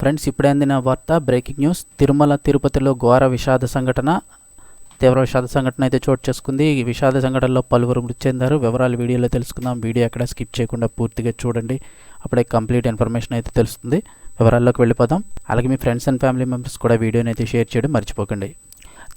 Friends ఇప్పుడే అందిన వార్త బ్రేకింగ్ న్యూస్. తిరుమల తిరుపతిలో ఘోర విషాద సంఘటన. తీవ్ర విషాద సంఘటన అయితే చోటు చేసుకుంది. ఈ విషాద సంఘటనలో పలువురు మృతి చెందారు. వివరాలు వీడియోలో తెలుసుకుందాం. వీడియో ఎక్కడ స్కిప్ చేయకుండా పూర్తిగా చూడండి. అప్పుడే కంప్లీట్ ఇన్ఫర్మేషన్ అయితే తెలుస్తుంది. వివరాల్లోకి వెళ్ళిపోదాం. అలాగే మీ ఫ్రెండ్స్ అండ్ ఫ్యామిలీ మెంబర్స్ కూడా వీడియోని అయితే షేర్ చేయడం మర్చిపోకండి.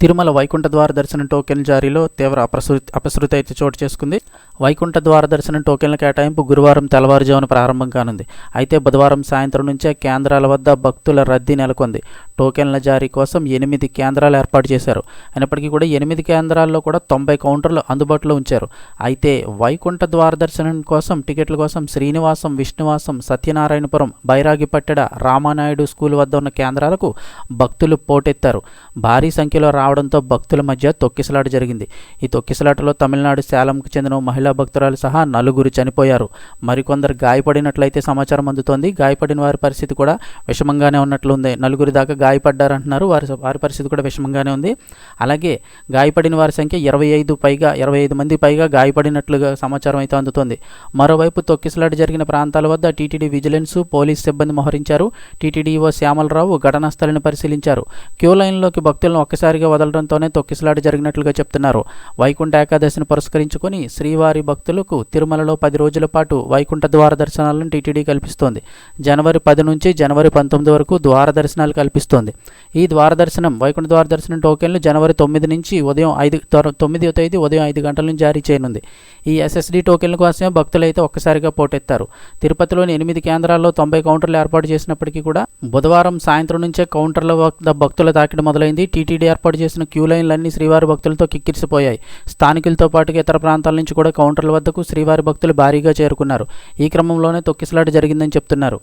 తిరుమల వైకుంఠ ద్వార దర్శనం టోకెన్ జారీలో తీవ్ర అపశృతి అపశృతి అయితే చోటు చేసుకుంది. వైకుంఠ ద్వార దర్శనం టోకెన్ల కేటాయింపు గురువారం తెల్లవారుజామున ప్రారంభం కానుంది. అయితే బుధవారం సాయంత్రం నుంచే కేంద్రాల వద్ద భక్తుల రద్దీ నెలకొంది. టోకెన్ల జారీ కోసం ఎనిమిది కేంద్రాలు ఏర్పాటు చేశారు. అయినప్పటికీ కూడా ఎనిమిది కేంద్రాల్లో కూడా తొంభై కౌంటర్లు అందుబాటులో ఉంచారు. అయితే వైకుంఠ ద్వార దర్శనం కోసం టికెట్ల కోసం శ్రీనివాసం విష్ణువాసం సత్యనారాయణపురం బైరాగిపట్టెడ రామానాయుడు స్కూల్ వద్ద ఉన్న కేంద్రాలకు భక్తులు పోటెత్తారు. భారీ సంఖ్యలో రావడంతో భక్తుల మధ్య తొక్కిసలాట జరిగింది. ఈ తొక్కిసలాటలో తమిళనాడు సేలంకు చెందిన మహిళా భక్తురాలు సహా నలుగురు చనిపోయారు. మరికొందరు గాయపడినట్లయితే సమాచారం అందుతోంది. గాయపడిన వారి పరిస్థితి కూడా విషమంగానే ఉన్నట్లుంది. నలుగురి దాకా గాయపడ్డారంటున్నారు. వారి వారి పరిస్థితి కూడా విషమంగానే ఉంది. అలాగే గాయపడిన వారి సంఖ్య ఇరవై ఐదు పైగా ఇరవై ఐదు మంది పైగా గాయపడినట్లుగా సమాచారం అయితే అందుతోంది. మరోవైపు తొక్కిసలాట జరిగిన ప్రాంతాల వద్ద టీటీడీ విజిలెన్స్ పోలీస్ సిబ్బంది మోహరించారు. టీటీడీఓ శ్యామలరావు ఘటనా స్థలిని పరిశీలించారు. క్యూ లైన్లోకి భక్తులను ఒక్కసారిగా వదలడంతోనే తొక్కిసలాట జరిగినట్లుగా చెప్తున్నారు. వైకుంఠ ఏకాదశిని పురస్కరించుకొని శ్రీవారి భక్తులకు తిరుమలలో పది రోజుల పాటు వైకుంఠ ద్వార దర్శనాలను టీటీడీ కల్పిస్తోంది. జనవరి పది నుంచి జనవరి పంతొమ్మిది వరకు ద్వార దర్శనాలు కల్పిస్తోంది. ఈ ద్వార దర్శనం వైకుంఠ ద్వార దర్శనం టోకెన్లు జనవరి తొమ్మిది నుంచి ఉదయం ఐదు తొమ్మిది తొమ్మిదో తేదీ ఉదయం ఐదు గంటల నుంచి జారీ చేయనుంది. ఈ ఎస్ఎస్డి టోకెన్ల కోసమే భక్తులు అయితే ఒక్కసారిగా పోటెత్తారు. తిరుపతిలోని ఎనిమిది కేంద్రాల్లో తొంభై కౌంటర్లు ఏర్పాటు చేసినప్పటికీ కూడా బుధవారం సాయంత్రం నుంచే కౌంటర్ల వద్ద భక్తుల తాకిడి మొదలైంది. టీటీడీ ఏర్పాటు చేసిన క్యూ లైన్లన్నీ శ్రీవారి భక్తులతో కిక్కిరిసిపోయాయి. స్థానికులతో పాటుగా ఇతర ప్రాంతాల నుంచి కూడా కౌంటర్ల వద్దకు శ్రీవారి భక్తులు భారీగా చేరుకున్నారు. ఈ క్రమంలోనే తొక్కిసలాట జరిగిందని చెప్తున్నారు.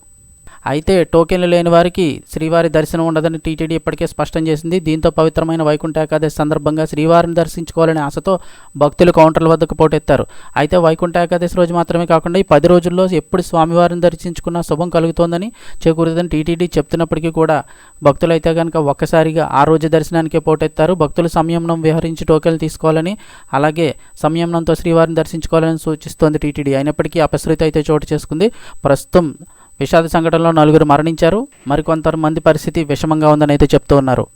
అయితే టోకెన్లు లేని వారికి శ్రీవారి దర్శనం ఉండదని టీటీడీ ఇప్పటికే స్పష్టం చేసింది. దీంతో పవిత్రమైన వైకుంఠ ఏకాదశి సందర్భంగా శ్రీవారిని దర్శించుకోవాలనే ఆశతో భక్తులు కౌంటర్ల వద్దకు పోటెత్తారు. అయితే వైకుంఠ ఏకాదశి రోజు మాత్రమే కాకుండా ఈ పది రోజుల్లో ఎప్పుడు స్వామివారిని దర్శించుకున్న శుభం కలుగుతోందని చేకూరుదని టీటీడీ చెప్తున్నప్పటికీ కూడా భక్తులు అయితే కనుక ఒక్కసారిగా ఆ రోజు దర్శనానికే పోటెత్తారు. భక్తులు సంయమనం విహరించి టోకెన్లు తీసుకోవాలని అలాగే సంయమనంతో శ్రీవారిని దర్శించుకోవాలని సూచిస్తోంది టీటీడీ. అయినప్పటికీ అపశృతి అయితే చోటు చేసుకుంది. ప్రస్తుతం విషాద సంఘటనలో నలుగురు మరణించారు. మరికొంతమంది పరిస్థితి విషమంగా ఉందని అయితే చెప్తూ ఉన్నారు.